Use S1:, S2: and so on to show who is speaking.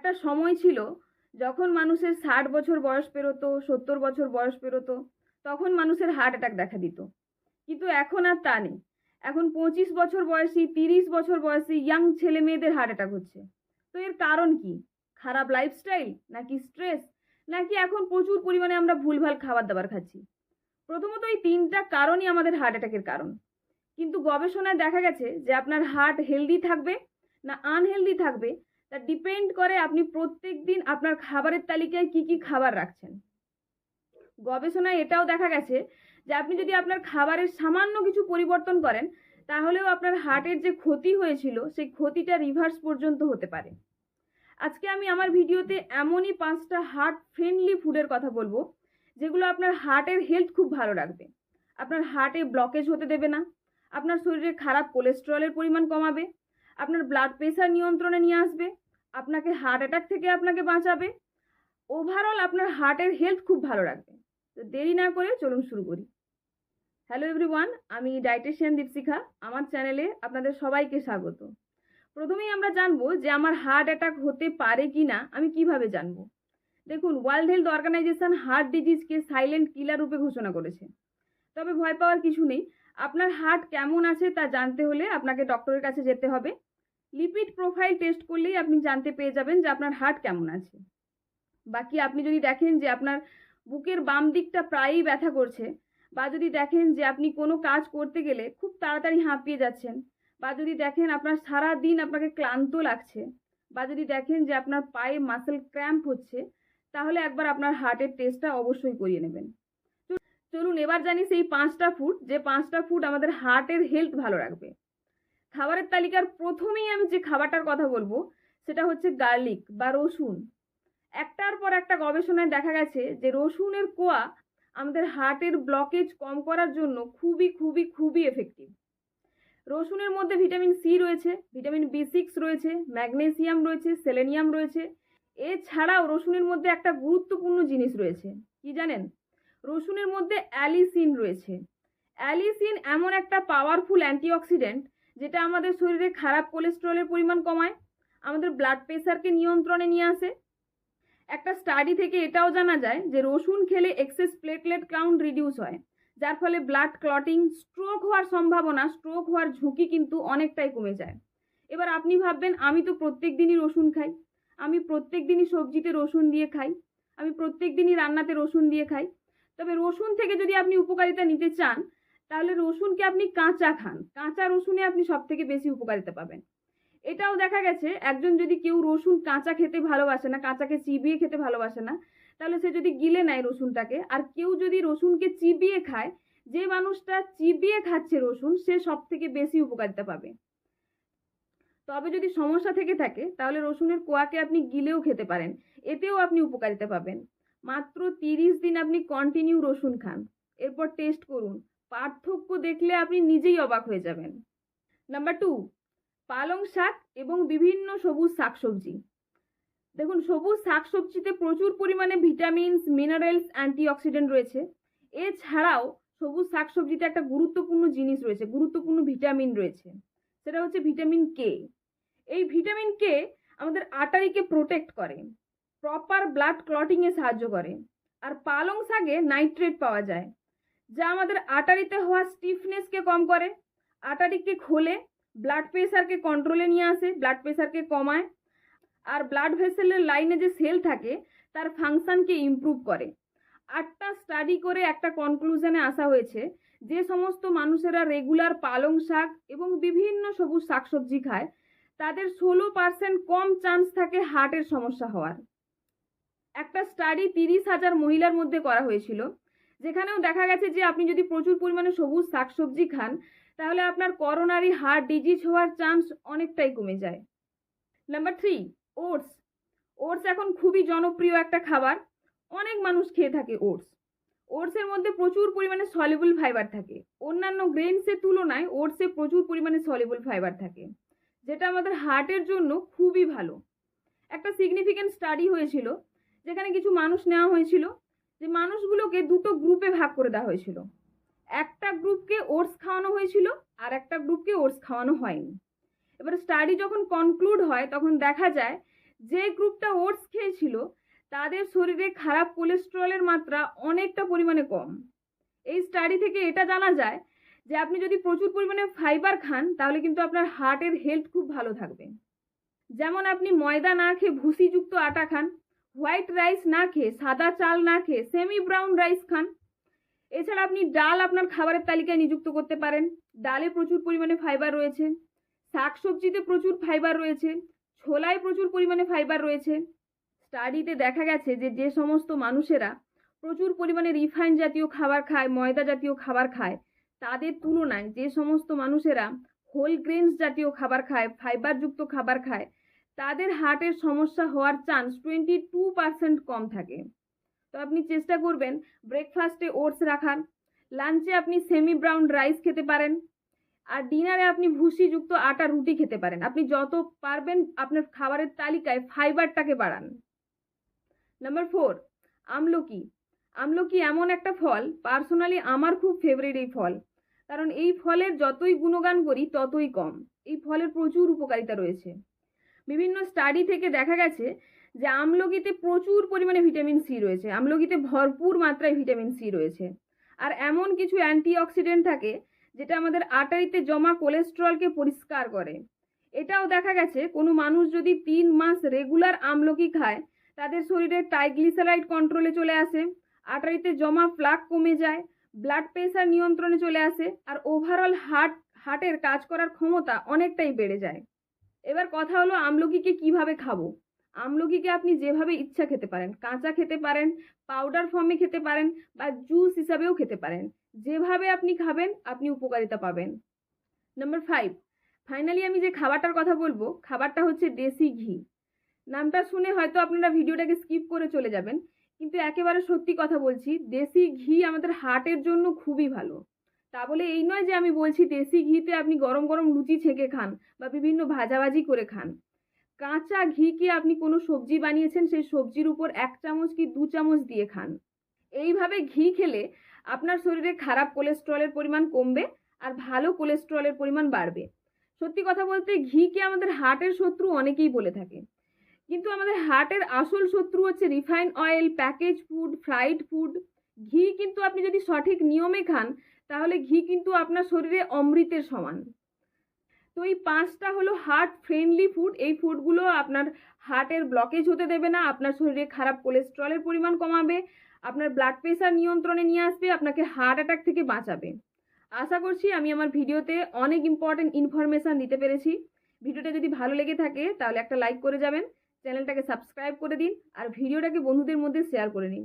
S1: একটা সময় ছিল যখন মানুষের ষাট বছর বয়স পেরোতো, সত্তর বছর বয়স পেরোতো, তখন মানুষের হার্ট অ্যাটাক দেখা দিত। কিন্তু এখন আর তা নেই। এখন পঁচিশ বছর বয়সী, তিরিশ বছর বয়সী ইয়াং ছেলে মেয়েদের হার্ট অ্যাটাক হচ্ছে। তো এর কারণ কি? খারাপ লাইফস্টাইল নাকি স্ট্রেস নাকি এখন প্রচুর পরিমাণে আমরা ভুলভাল খাবার দাবার খাচ্ছি? প্রথমত এই তিনটা কারণই আমাদের হার্ট অ্যাটাকের কারণ। কিন্তু গবেষণায় দেখা গেছে যে আপনার হার্ট হেলদি থাকবে না আনহেলদি থাকবে তা ডিপেন্ড করে আপনি প্রত্যেক দিন আপনার খাবারের তালিকায় কি কি খাবার রাখছেন। গবেষণায় এটাও দেখা গেছে যে আপনি যদি আপনার খাবারের সামান্য কিছু পরিবর্তন করেন, তাহলেও আপনার হার্টের যে ক্ষতি হয়েছিল, সেই ক্ষতিটা রিভার্স পর্যন্ত হতে পারে। আজকে আমি আমার ভিডিওতে এমনই পাঁচটা হার্ট ফ্রেন্ডলি ফুডের কথা বলব, যেগুলো আপনার হার্টের হেলথ খুব ভালো রাখবে। আপনার হার্টে ব্লকেজ হতে দেবে না, আপনার শরীরে খারাপ কোলেস্টেরলের পরিমাণ কমাবে আপনার ব্লাড প্রেশার নিয়ন্ত্রণে নিয়ে আসবে, আপনাকে হার্ট অ্যাটাক থেকে আপনাকে বাঁচাবে। ওভারঅল আপনার হার্টের হেলথ খুব ভালো রাখবে। তো দেরি না করে চলুন শুরু করি। হ্যালো এভরিওয়ান আমি ডায়েটিশিয়ান দীপশিখা, আমার চ্যানেলে আপনাদের সবাইকে স্বাগত। প্রথমেই আমরা জানব যে আমার হার্ট অ্যাটাক হতে পারে কি না আমি কীভাবে জানব? দেখুন ওয়ার্ল্ড হেলথ অর্গানাইজেশন হার্ট ডিজিজকে সাইলেন্ট কিলার রূপে ঘোষণা করেছে। তবে ভয় পাওয়ার কিছু নেই। আপনার হার্ট কেমন আছে তা জানতে হলে আপনাকে ডক্টরের কাছে যেতে হবে। লিপিড প্রোফাইল টেস্ট করলেই আপনি জানতে পেয়ে যাবেন যে আপনার হার্ট কেমন আছে। বাকি আপনি যদি দেখেন যে আপনার বুকের বাম দিকটা প্রায়ই ব্যথা করছে বা যদি দেখেন যে আপনি কোনো কাজ করতে গেলে খুব তাড়াতাড়ি হাঁপিয়ে যাচ্ছেন বা যদি দেখেন আপনার সারা দিন আপনাকে ক্লান্ত লাগছে বা যদি দেখেন যে আপনার পায়ে মাসেল ক্র্যাম্প হচ্ছে, তাহলে একবার আপনার হার্টের টেস্টটা অবশ্যই করিয়ে নেবেন। চলুন এবার জানি সেই পাঁচটা ফুড যে পাঁচটা ফুড আমাদের হার্টের হেলথ ভালো রাখবে। খাবারের তালিকার প্রথমেই আমি যে খাবারটার কথা বলব, সেটা হচ্ছে গার্লিক বা রসুন। একটার পর একটা গবেষণায় দেখা গেছে যে রসুনের কোয়া আমাদের হার্টের ব্লকেজ কম করার জন্য খুবই খুবই খুবই এফেক্টিভ রসুনের মধ্যে ভিটামিন সি রয়েছে, ভিটামিন বি সিক্স রয়েছে, ম্যাগনেসিয়াম রয়েছে, সেলেনিয়াম রয়েছে। এছাড়াও রসুনের মধ্যে একটা গুরুত্বপূর্ণ জিনিস রয়েছে, কি জানেন? রসুনের মধ্যে অ্যালিসিন রয়েছে। অ্যালিসিন এমন একটা পাওয়ারফুল অ্যান্টিঅক্সিডেন্ট যেটা আমাদের শরীরে খারাপ কোলেস্ট্রলের পরিমাণ কমায়, আমাদের ব্লাড প্রেশারকে নিয়ন্ত্রণে নিয়ে আসে। একটা স্টাডি থেকে এটাও জানা যায় যে রসুন খেলে এক্সেস প্লেটলেট কাউন্ট রিডিউস হয়, যার ফলে ব্লাড ক্লটিং স্ট্রোক হওয়ার সম্ভাবনা স্ট্রোক হওয়ার ঝুঁকি কিন্তু অনেকটাই কমে যায়। এবার আপনি ভাববেন, আমি তো প্রত্যেক দিনই রসুন খাই, আমি প্রত্যেক দিনই সবজিতে রসুন দিয়ে খাই, আমি প্রত্যেক দিনই রান্নাতে রসুন দিয়ে খাই। তবে রসুন থেকে যদি আপনি উপকারিতা নিতে চান তাহলে রসুনকে আপনি কাঁচা খান। কাঁচা রসুনে আপনি সব থেকে বেশি উপকারিতা পাবেন। এটাও দেখা গেছে, একজন যদি কেউ রসুন কাঁচা খেতে ভালোবাসে না কাঁচাকে চিবিয়ে খেতে ভালোবাসে না, তাহলে সে যদি গিলে নেয় রসুনটাকে, আর কেউ যদি রসুনকে চিবিয়ে খায়, যে মানুষটা চিবিয়ে খাচ্ছে রসুন, সে সব থেকে বেশি উপকারিতা পাবে। তবে যদি সমস্যা থেকে থাকে, তাহলে রসুনের কোয়াকে আপনি গিলেও খেতে পারেন, এতেও আপনি উপকারিতা পাবেন। মাত্র তিরিশ দিন আপনি কন্টিনিউ রসুন খান। এরপর টেস্ট করুন। পার্থক্য দেখলে আপনি নিজেই অবাক হয়ে যাবেন। নাম্বার টু পালং শাক এবং বিভিন্ন সবুজ শাকসবজি। দেখুন, সবুজ শাকসবজিতে প্রচুর পরিমাণে ভিটামিনস মিনারেলস অ্যান্টিঅক্সিডেন্ট রয়েছে। এছাড়াও সবুজ শাকসবজিতে একটা গুরুত্বপূর্ণ জিনিস রয়েছে, গুরুত্বপূর্ণ ভিটামিন রয়েছে। সেটা হচ্ছে ভিটামিন কে এই ভিটামিন কে আমাদের আটারিকে প্রোটেক্ট করে প্রপার ব্লাড ক্লটিংয়ে সাহায্য করে। আর পালং শাকে নাইট্রেট পাওয়া যায়। যা আমাদের আটারিতে হওয়া স্টিফনেসকে কম করে। আটারিকে খোলে ব্লাড প্রেশারকে কন্ট্রোলে নিয়ে আসে ব্লাড প্রেশারকে কমায়। আর ব্লাড ভেসেলের লাইনে যে সেল থাকে, তার ফাংশনকে ইমপ্রুভ করে। আটটা স্টাডি করে একটা কনক্লুশনে আসা হয়েছে, যে সমস্ত মানুষেরা রেগুলার পালং শাক এবং বিভিন্ন সবুজ শাকসবজি খায়, তাদের ষোলো পার্সেন্ট কম চান্স থাকে হার্টের সমস্যা হওয়ার। একটা স্টাডি তিরিশ হাজার মহিলার মধ্যে করা হয়েছিল। যেখানেও দেখা গেছে যে আপনি যদি প্রচুর পরিমাণে সবুজ শাকসবজি খান, তাহলে আপনার করোনারি হার্ট ডিজিজ হওয়ার চান্স অনেকটাই কমে যায়। নাম্বার থ্রি ওটস ওটস এখন খুবই জনপ্রিয় একটা খাবার। অনেক মানুষ খেয়ে থাকে ওটস ওটসের মধ্যে প্রচুর পরিমাণে সলিবল ফাইবার থাকে। অন্যান্য গ্রেনসের তুলনায় ওটসে প্রচুর পরিমাণে সলিবল ফাইবার থাকে, যেটা আমাদের হার্টের জন্য খুবই ভালো। একটা সিগনিফিক্যান্ট স্টাডি হয়েছিল, যেখানে কিছু মানুষ নেওয়া হয়েছিল যে মানুষগুলোকে দুটো গ্রুপে ভাগ করে দেওয়া হয়েছিল। একটা গ্রুপকে ওটস খাওয়ানো হয়েছিল আর একটা গ্রুপকে ওটস খাওয়ানো হয়নি। এবার স্টাডি যখন কনক্লুড হয়, তখন দেখা যায় যে গ্রুপটা ওটস খেয়েছিল, তাদের শরীরে খারাপ কোলেস্টেরলের মাত্রা অনেকটা পরিমাণে কম। এই স্টাডি থেকে এটা জানা যায় যে আপনি যদি প্রচুর পরিমাণে ফাইবার খান, তাহলে কিন্তু আপনার হার্টের হেলথ খুব ভালো থাকবে। যেমন আপনি ময়দা না খেয়ে ভুসিযুক্ত আটা খান হোয়াইট রাইস না খেয়ে, সাদা চাল না খেয়ে সেমি ব্রাউন রাইস খান। এছাড়া আপনি ডাল আপনার খাবারের তালিকায় নিযুক্ত করতে পারেন। ডালে প্রচুর পরিমাণে ফাইবার রয়েছে, শাকসবজিতে প্রচুর ফাইবার রয়েছে, ছোলায় প্রচুর পরিমাণে ফাইবার রয়েছে। স্টাডিতে দেখা গেছে যে যে সমস্ত মানুষেরা প্রচুর পরিমাণে রিফাইন জাতীয় খাবার খায়, ময়দা জাতীয় খাবার খায়, তাদের তুলনায় যে সমস্ত মানুষেরা হোল গ্রেনস জাতীয় খাবার খায়, ফাইবারযুক্ত খাবার খায় তাদের হার্টের সমস্যা হওয়ার চান্স টোয়েন্টি টু পার্সেন্ট কম থাকে। তো আপনি চেষ্টা করবেন ব্রেকফাস্টে ওটস রাখার লাঞ্চে আপনি সেমি ব্রাউন রাইস খেতে পারেন, আর ডিনারে আপনি ভুসিযুক্ত আটা রুটি খেতে পারেন। আপনি যত পারবেন আপনার খাবারের তালিকায় ফাইবারটাকে বাড়ান। নাম্বার ফোর আমলকি। আমলকি এমন একটা ফল পার্সোনালি আমার খুব ফেভারিট এই ফল, কারণ এই ফলের যতই গুণগান করি ততই কম। এই ফলের প্রচুর উপকারিতা রয়েছে। বিভিন্ন স্টাডি থেকে দেখা গেছে যে আমলকিতে প্রচুর পরিমাণে ভিটামিন সি রয়েছে। আমলকিতে ভরপুর মাত্রায় ভিটামিন সি রয়েছে। আর এমন কিছু অ্যান্টিঅক্সিডেন্ট থাকে যেটা আমাদের আটারিতে জমা কোলেস্ট্রলকে পরিষ্কার করে। এটাও দেখা গেছে, কোনো মানুষ যদি তিন মাস রেগুলার আমলকি খায়, তাদের শরীরে ট্রাইগ্লিসারাইড কন্ট্রোলে চলে আসে আটারিতে জমা প্লাক কমে যায় ব্লাড প্রেশার নিয়ন্ত্রণে চলে আসে, আর ওভারঅল হার্ট হার্টের কাজ করার ক্ষমতা অনেকটাই বেড়ে যায়। এবার কথা হলো আমলকিকে কীভাবে খাব? আমলকিকে আপনি যেভাবে ইচ্ছা খেতে পারেন, কাঁচা খেতে পারেন পাউডার ফর্মে খেতে পারেন বা জুস হিসাবেও খেতে পারেন, যেভাবে আপনি খাবেন, আপনি উপকারিতা পাবেন। নাম্বার ফাইভ ফাইনালি আমি যে খাবারটার কথা বলব, খাবারটা হচ্ছে দেশি ঘি। নামটা শুনে হয়তো আপনারা ভিডিওটাকে স্কিপ করে চলে যাবেন, কিন্তু একেবারে সত্যি কথা বলছি, দেশি ঘি আমাদের হার্টের জন্য খুবই ভালো। তা বলে এই নয় যে আমি বলছি দেশি ঘিতে আপনি গরম গরম লুচি ছেঁকে খান বা বিভিন্ন ভাজাভাজি করে খান। কাঁচা ঘিকে আপনি কোনো সবজি বানিয়েছেন সেই সবজির উপর এক চামচ কি দু চামচ দিয়ে খান? এইভাবে ঘি খেলে আপনার শরীরে খারাপ কোলেস্ট্রলের পরিমাণ কমবে আর ভালো কোলেস্ট্রলের পরিমাণ বাড়বে। সত্যি কথা বলতে ঘিকে আমাদের হার্টের শত্রু অনেকেই বলে থাকে। কিন্তু আমাদের হার্টের আসল শত্রু হচ্ছে refine oil, package food, fried food. ঘি কিন্তু আপনি যদি সঠিক নিয়মে খান তাহলে ঘি কিন্তু আপনার শরীরে অমৃতের সমান। তো এই পাঁচটা হলো হার্ট ফ্রেন্ডলি ফুড এই ফুডগুলো আপনার হার্টের ব্লকেজ হতে দেবে না, আপনার শরীরে খারাপ কোলেস্ট্রলের পরিমাণ কমাবে, আপনার ব্লাড প্রেশার নিয়ন্ত্রণে নিয়ে আসবে, আপনাকে হার্ট অ্যাটাক থেকে বাঁচাবে। আশা করছি আমি আমার ভিডিওতে অনেক ইম্পর্টেন্ট ইনফরমেশান দিতে পেরেছি। ভিডিওটা যদি ভালো লেগে থাকে তাহলে একটা লাইক করে যাবেন, চ্যানেলটাকে সাবস্ক্রাইব করে দিন, আর ভিডিওটাকে বন্ধুদের মধ্যে শেয়ার করে নিন।